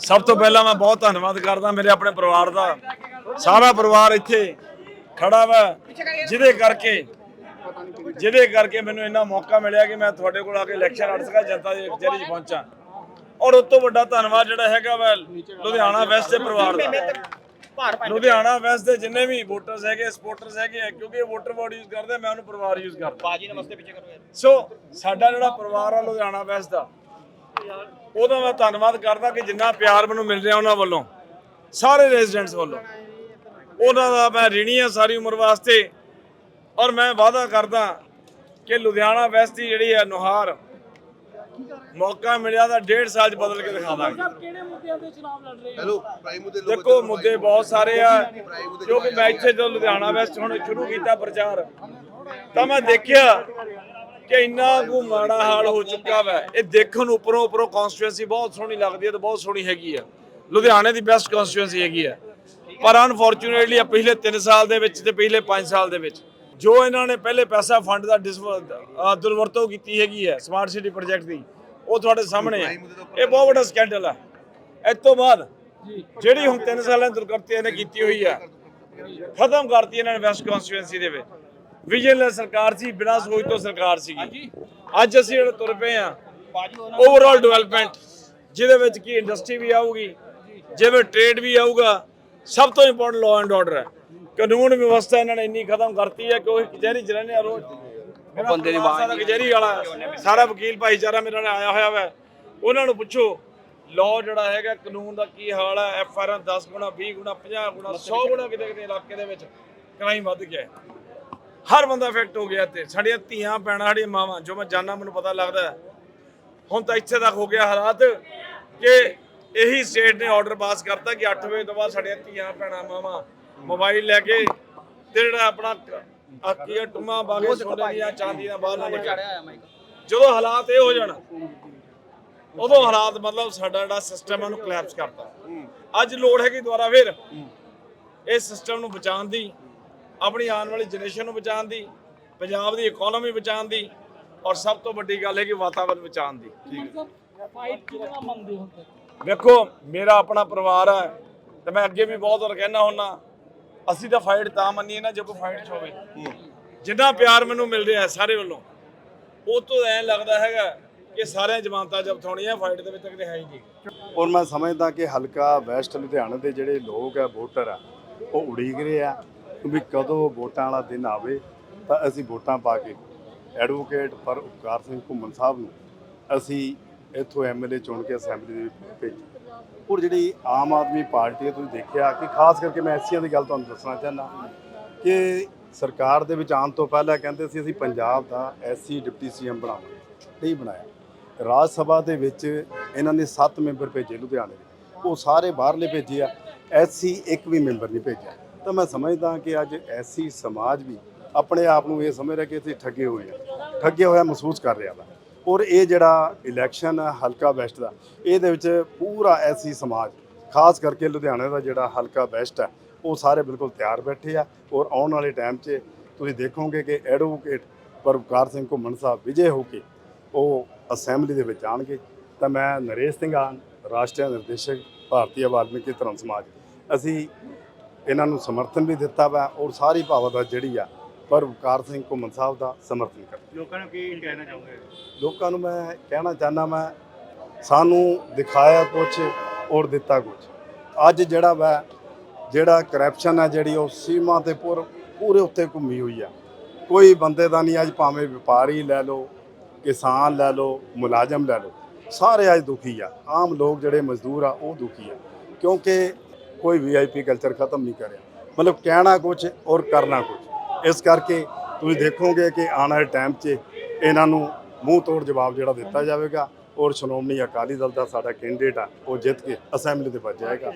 ਸਭ ਤੋਂ ਪਹਿਲਾਂ ਮੈਂ ਬਹੁਤ ਧੰਨਵਾਦ ਕਰਦਾ ਮੇਰੇ ਆਪਣੇ ਪਰਿਵਾਰ ਦਾ। ਸਾਰਾ ਪਰਿਵਾਰ ਇੱਥੇ ਖੜਾ ਵਾ ਜਿਹਦੇ ਕਰਕੇ ਜਿਹਦੇ ਕਰਕੇ ਮੈਨੂੰ ਇੰਨਾ ਮੌਕਾ ਮਿਲਿਆ ਕਿ ਮੈਂ ਤੁਹਾਡੇ ਕੋਲ ਆ ਕੇ ਇਲੈਕਸ਼ਨ ਲੜ ਸਕਾਂ ਜਨਤਾ ਦੇ 'ਚ ਪਹੁੰਚਾਂ। ਔਰ ਉਸ ਤੋਂ ਵੱਡਾ ਧੰਨਵਾਦ ਜਿਹੜਾ ਹੈਗਾ ਵਾ ਲੁਧਿਆਣਾ ਵੈਸਟ ਦੇ ਪਰਿਵਾਰ ਦਾ। ਲੁਧਿਆਣਾ ਵੈਸਟ ਦੇ ਜਿੰਨੇ ਵੀ ਵੋਟਰਸ ਹੈਗੇ ਸਪੋਰਟਰਸ ਹੈਗੇ ਕਿਉਂਕਿ ਵੋਟਰ ਬੋਰਡ ਯੂਜ਼ ਕਰਦੇ ਮੈਂ ਉਹਨੂੰ ਪਰਿਵਾਰ ਯੂਜ਼ ਕਰਦਾ। ਬਾਜੀ ਨਮਸਤੇ ਪਿੱਛੇ ਕਰੋ ਸੋ ਸਾਡਾ ਜਿਹੜਾ ਪਰਿਵਾਰ ਆ ਲੁਧਿਆਣਾ ਵੈਸਟ ਦਾ ਉਹਦਾ ਮੈਂ ਧੰਨਵਾਦ ਕਰਦਾ ਕਿ ਜਿੰਨਾ ਪਿਆਰ ਮੈਨੂੰ ਮਿਲ ਰਿਹਾ ਉਹਨਾਂ ਵੱਲੋਂ ਸਾਰੇ ਰੈਜ਼ੀਡੈਂਟਸ ਵੱਲੋਂ। ਉਹਨਾਂ ਦਾ ਮੈਂ ਰਿਣੀ ਆ ਸਾਰੀ ਉਮਰ ਵਾਸਤੇ ਔਰ ਮੈਂ ਵਾਅਦਾ ਕਰਦਾ ਕਿ ਲੁਧਿਆਣਾ ਵੈਸਟ ਦੀ ਜਿਹੜੀ ਹੈ ਨੁਹਾਰ ਮੌਕਾ ਮਿਲਿਆ ਤਾਂ ਡੇਢ ਸਾਲ ਚ ਬਦਲ ਕੇ ਦਿਖਾਵਾਂਗੇ ਕਿਹੜੇ ਮੁੱਦਿਆਂ ਤੇ ਚੁਣਾਵ ਲੜ ਰਹੇ ਹੋ? ਹੈਲੋ ਪ੍ਰਾਈਮ ਮੁੱਦੇ ਦੇਖੋ ਮੁੱਦੇ ਬਹੁਤ ਸਾਰੇ ਆ ਕਿਉਂਕਿ ਮੈਂ ਇੱਥੇ ਜਦੋਂ ਲੁਧਿਆਣਾ ਵੈਸਟ ਹੁਣ ਸ਼ੁਰੂ ਕੀਤਾ ਪ੍ਰਚਾਰ ਤਾਂ ਮੈਂ ਦੇਖਿਆ ਕਿ ਇੰਨਾ ਕੁ ਮਾੜਾ ਹਾਲ ਹੋ ਚੁੱਕਾ ਵਾ। ਇਹ ਦੇਖਣ ਨੂੰ ਉੱਪਰੋਂ ਉੱਪਰੋਂ ਕਨਸਟੀਟੂਐਂਸੀ ਬਹੁਤ ਸੋਹਣੀ ਲੱਗਦੀ ਹੈ ਤੇ ਬਹੁਤ ਸੋਹਣੀ ਹੈਗੀ ਆ। ਲੁਧਿਆਣੇ ਦੀ ਬੈਸਟ ਕਨਸਟੀਟੂਐਂਸੀ ਹੈਗੀ ਆ। ਪਰ ਅਨਫੋਰਚੂਨੇਟਲੀ ਆ ਪਿਛਲੇ 3 ਸਾਲ ਦੇ ਵਿੱਚ ਤੇ ਪਿਛਲੇ 5 ਸਾਲ ਦੇ ਵਿੱਚ ਜੋ ਇਹਨਾਂ ਨੇ ਪਹਿਲੇ ਪੈਸਾ ਫੰਡ ਦਾ ਡਿਸਵ- ਦੁਰਵਰਤੋਂ ਕੀਤੀ ਹੈਗੀ ਹੈ ਸਮਾਰਟ ਸਿਟੀ ਪ੍ਰੋਜੈਕਟ ਦੀ, ਉਹ ਤੁਹਾਡੇ ਸਾਹਮਣੇ ਹੈ ਇਹ ਬਹੁਤ ਵੱਡਾ ਸਕੈਂਡਲ ਹੈ ਇਸ ਤੋਂ ਬਾਅਦ ਜਿਹੜੀ ਹੁਣ 3 ਸਾਲਾਂ ਦੀ ਦੁਰਗਤੀ ਇਹਨੇ ਕੀਤੀ ਹੋਈ ਹੈ ਖਤਮ ਕਰਤੀ ਇਹਨਾਂ ਨੇ ਵੈਸਟ ਕਨਸਟੀਟੂਐਂਸੀ ਦੇ ਵਿੱਚ। ਵਿਜੀਲੈਂਸ ਸਰਕਾਰ ਸੀ ਬਿਨਾਂ ਸੋਚ ਤੋਂ ਸਰਕਾਰ ਸੀਗੀ। ਅੱਜ ਅਸੀਂ ਜਿਹੜੇ ਤੁਰ ਪਏ ਆ ਓਵਰਆਲ ਡਿਵੈਲਪਮੈਂਟ ਜਿਹਦੇ ਵਿੱਚ ਕੀ ਇੰਡਸਟਰੀ ਵੀ ਆਊਗੀ ਜਿਵੇਂ ਟ੍ਰੇਡ ਵੀ ਆਊਗਾ ਸਭ ਤੋਂ ਇੰਪੋਰਟੈਂਟ ਲਾਅ ਐਂਡ ਆਰਡਰ ਹੈ। ਕਾਨੂੰਨ ਵਿਵਸਥਾ ਇਹਨਾਂ ਨੇ ਇੰਨੀ ਖਤਮ ਕਰਤੀ ਹੈ ਕਿ ਉਹ ਕਚਹਿਰੀ ਚ ਰਹਿੰਦੇ ਆ ਰੋਜ਼। ਬੰਦੇ ਦੀ ਆਵਾਜ਼ ਕਚਹਿਰੀ ਵਾਲਾ ਸਾਰਾ ਵਕੀਲ ਭਾਈਚਾਰਾ ਮੇਰਾ ਨਾਲ ਆਇਆ ਹੋਇਆ ਵਾ। ਉਹਨਾਂ ਨੂੰ ਪੁੱਛੋ ਲਾਅ ਜਿਹੜਾ ਹੈਗਾ ਕਾਨੂੰਨ ਦਾ ਕੀ ਹਾਲ ਹੈ? ਐਫ ਆਰ 10 ਗੁਣਾ 20 ਗੁਣਾ 50 ਗੁਣਾ 100 ਗੁਣਾ ਕਿਤੇ ਕਿਤੇ ਇਲਾਕੇ ਦੇ ਵਿੱਚ ਕ੍ਰਾਈਮ ਵੱਧ ਗਿਆ। ਹਰ ਬੰਦਾ ਇਫੈਕਟ ਹੋ ਗਿਆ ਤੇ ਸਾਡੀਆਂ ਧੀਆਂ ਪੈਣਾ ਸਾਡੀਆਂ ਮਾਵਾਂ ਜੋ ਮੈਂ ਜਾਣਾ ਮੈਨੂੰ ਪਤਾ ਲੱਗਦਾ। ਹੁਣ ਤਾਂ ਇੱਥੇ ਤੱਕ ਹੋ ਗਿਆ ਹਾਲਾਤ ਕਿ ਇਹੀ ਸਟੇਟ ਨੇ ਆਰਡਰ ਪਾਸ ਕਰਤਾ ਕਿ 8 ਵਜੇ ਤੋਂ ਬਾਅਦ ਸਾਡੀਆਂ ਧੀਆਂ ਭੈਣਾਂ ਮਾਵਾਂ ਮੋਬਾਈਲ ਲੈ ਕੇ ਤੇ ਜਿਹੜਾ ਆਪਣਾ ਆਕੀਆ ਟੁਮਾ ਬਾਗੇ ਸੋਨੇ ਦੀਆਂ ਚਾਂਦੀ ਦੀਆਂ ਬਾਹਰ ਨਾ ਨਿਕਲ ਜਦੋਂ ਹਾਲਾਤ ਇਹ ਹੋ ਜਾਣ ਉਦੋਂ ਹਾਲਾਤ ਮਤਲਬ ਸਾਡਾ ਜਿਹੜਾ ਸਿਸਟਮ ਉਹਨੂੰ ਕਲੈਪਸ ਕਰਤਾ। ਅੱਜ ਲੋੜ ਹੈ ਕਿ ਦੁਬਾਰਾ ਫਿਰ। ਇਸ ਸਿਸਟਮ ਨੂੰ ਬਚਾਉਣ ਦੀ। ਆਪਣੀ ਆਉਣ ਵਾਲੀ ਜਨਰੇਸ਼ਨ ਨੂੰ ਬਚਾਉਣ ਦੀ ਪੰਜਾਬ ਦੀ ਇਕਨੋਮੀ ਬਚਾਉਣ ਦੀ ਔਰ ਸਭ ਤੋਂ ਵੱਡੀ ਗੱਲ ਹੈ ਕਿ ਵਾਤਾਵਰਨ ਬਚਾਉਣ ਦੀ। ਫਾਈਟ ਕਿਹਨਾਂ ਮੰਨਦੇ ਹੋ ਤੇ ਵੇਖੋ ਮੇਰਾ ਆਪਣਾ ਪਰਿਵਾਰ ਹੈ ਤੇ ਮੈਂ ਅੱਗੇ ਵੀ ਬਹੁਤ ਵਾਰ ਕਹਿਣਾ ਹੁੰਨਾ ਅਸੀਂ ਤਾਂ ਫਾਈਟ ਤਾਂ ਮੰਨੀਏ ਨਾ ਜੇ ਕੋਈ ਫਾਈਟ 'ਚ ਹੋਵੇ। ਜਿੰਨਾ ਪਿਆਰ ਮੈਨੂੰ ਮਿਲ ਰਿਹਾ ਹੈ ਸਾਰੇ ਵੱਲੋਂ ਉਹ ਤੋਂ ਐਂ ਲੱਗਦਾ ਹੈਗਾ ਕਿ ਸਾਰਿਆਂ ਜਮਾਨਤਾਂ ਜ਼ਬਤ ਹੋਣੀਆਂ ਫਾਈਟ ਦੇ ਵਿੱਚ ਤਾਂ ਕਿਤੇ ਹੈ ਹੀ ਨਹੀਂ। ਔਰ ਮੈਂ ਸਮਝਦਾ ਕਿ ਹਲਕਾ ਵੈਸਟ ਲੁਧਿਆਣਾ ਦੇ ਜਿਹੜੇ ਲੋਕ ਆ ਵੋਟਰ ਆ ਉਹ ਉਡੀਕ ਰਹੇ ਆ। ਵੀ ਕਦੋਂ ਵੋਟਾਂ ਵਾਲਾ ਦਿਨ ਆਵੇ, ਤਾਂ ਅਸੀਂ ਵੋਟਾਂ ਪਾ ਕੇ ਐਡਵੋਕੇਟ ਪਰ ਉਪਕਾਰ ਸਿੰਘ ਘੁੰਮਣ ਸਾਹਿਬ ਨੂੰ ਅਸੀਂ ਇੱਥੋਂ ਐਮਐਲਏ ਚੁਣ ਕੇ ਅਸੈਂਬਲੀ ਦੇ ਵਿੱਚ ਭੇਜੀ ਔਰ ਜਿਹੜੀ ਆਮ ਆਦਮੀ ਪਾਰਟੀ ਹੈ, ਤੁਸੀਂ ਦੇਖਿਆ ਕਿ ਖਾਸ ਕਰਕੇ ਮੈਂ ਐਸੀਆਂ ਦੀ ਗੱਲ ਤੁਹਾਨੂੰ ਦੱਸਣਾ ਚਾਹੁੰਦਾ ਕਿ ਸਰਕਾਰ ਦੇ ਵਿੱਚ ਆਉਣ ਤੋਂ ਪਹਿਲਾਂ ਕਹਿੰਦੇ ਸੀ, ਅਸੀਂ ਪੰਜਾਬ ਦਾ ਐਸਸੀ ਡਿਪਟੀ ਸੀਐਮ ਬਣਾਵਾਂਗੇ। ਨਹੀਂ ਬਣਾਇਆ। ਰਾਜ ਸਭਾ ਦੇ ਵਿੱਚ ਇਹਨਾਂ ਨੇ 7 ਮੈਂਬਰ ਭੇਜੇ ਲੁਧਿਆਣੇ ਦੇ। ਉਹ ਸਾਰੇ ਬਾਹਰਲੇ ਭੇਜੇ ਆ। ਐਸਸੀ ਇੱਕ ਵੀ ਮੈਂਬਰ ਨਹੀਂ ਭੇਜਿਆ। ਤਾਂ ਮੈਂ ਸਮਝਦਾ ਕਿ ਅੱਜ ਐਸੀ ਸਮਾਜ ਵੀ ਆਪਣੇ ਆਪ ਨੂੰ ਇਹ ਸਮਝ ਰਿਹਾ ਕਿ ਅਸੀਂ ਠੱਗੇ ਹੋਏ ਆ ਠੱਗੇ ਹੋਇਆ ਮਹਿਸੂਸ ਕਰ ਰਿਹਾ ਵਾ। ਔਰ ਇਹ ਜਿਹੜਾ ਇਲੈਕਸ਼ਨ ਹੈ ਹਲਕਾ ਵੈਸਟ ਦਾ, ਇਹਦੇ ਵਿੱਚ ਪੂਰਾ ਐਸੀ ਸਮਾਜ, ਖਾਸ ਕਰਕੇ ਲੁਧਿਆਣੇ ਦਾ ਜਿਹੜਾ ਹਲਕਾ ਵੈਸਟ ਹੈ ਉਹ ਸਾਰੇ ਬਿਲਕੁਲ ਤਿਆਰ ਬੈਠੇ ਆ। ਔਰ ਆਉਣ ਵਾਲੇ ਟਾਈਮ 'ਚ ਤੁਸੀਂ ਦੇਖੋਗੇ ਕਿ ਐਡਵੋਕੇਟ ਪਰਵਕਾਰ ਸਿੰਘ ਘੁੰਮਣ ਸਾਹਿਬ ਵਿਜੇ ਹੋ ਕੇ ਉਹ ਅਸੈਂਬਲੀ ਦੇ ਵਿੱਚ ਆਣਗੇ ਤਾਂ ਮੈਂ ਨਰੇਸ਼ ਸਿੰਘ ਆਨ, ਰਾਸ਼ਟਰੀ ਨਿਰਦੇਸ਼ਕ, ਭਾਰਤੀ ਵਾਲਮੀਕੀ ਧਰਮ ਸਮਾਜ। ਅਸੀਂ ਇਹਨਾਂ ਨੂੰ ਸਮਰਥਨ ਵੀ ਦਿੱਤਾ ਵਾ ਔਰ ਸਾਰੀ ਭਾਵਨਾ ਜਿਹੜੀ ਆ ਪਰਵਕਾਰ ਸਿੰਘ ਘੁੰਮਣ ਸਾਹਿਬ ਦਾ ਸਮਰਥਨ ਕਰ ਲੋਕਾਂ ਨੂੰ ਕੀ ਕਹਿਣਾ ਚਾਹੋਗੇ? ਲੋਕਾਂ ਨੂੰ ਮੈਂ ਕਹਿਣਾ ਚਾਹੁੰਦਾ ਮੈਂ ਸਾਨੂੰ ਦਿਖਾਇਆ ਕੁਝ ਔਰ ਦਿੱਤਾ ਕੁਝ ਅੱਜ ਜਿਹੜਾ ਵਾ ਜਿਹੜਾ ਕਰਪਸ਼ਨ ਹੈ ਜਿਹੜੀ ਉਹ ਸੀਮਾ ਤੇ ਪੁਰ ਪੂਰੇ ਉੱਤੇ ਘੁੰਮੀ ਹੋਈ ਆ। ਕੋਈ ਬੰਦੇ ਦਾ ਨਹੀਂ ਅੱਜ ਭਾਵੇਂ ਵਪਾਰੀ ਲੈ ਲਓ ਕਿਸਾਨ ਲੈ ਲਓ ਮੁਲਾਜ਼ਮ ਲੈ ਲਓ ਸਾਰੇ ਅੱਜ ਦੁਖੀ ਆ। ਆਮ ਲੋਕ ਜਿਹੜੇ ਮਜ਼ਦੂਰ ਆ ਉਹ ਦੁਖੀ ਆ। ਕਿਉਂਕਿ ਕੋਈ ਵੀਆਈਪੀ ਕਲਚਰ ਖਤਮ ਨਹੀਂ ਕਰਿਆ। ਮਤਲਬ ਕਹਿਣਾ ਕੁਝ ਔਰ ਕਰਨਾ ਕੁਝ ਇਸ ਕਰਕੇ ਤੁਸੀਂ ਦੇਖੋਗੇ ਕਿ ਆਉਣ ਵਾਲੇ ਟਾਈਮ 'ਚ ਇਹਨਾਂ ਨੂੰ ਮੂੰਹ ਤੋੜ ਜਵਾਬ ਜਿਹੜਾ ਦਿੱਤਾ ਜਾਵੇਗਾ। ਔਰ ਸ਼੍ਰੋਮਣੀ ਅਕਾਲੀ ਦਲ ਦਾ ਸਾਡਾ ਕੈਂਡੀਡੇਟ ਆ, ਉਹ ਜਿੱਤ ਕੇ ਅਸੈਂਬਲੀ ਦੇ ਵਿੱਚ ਜਾਏਗਾ।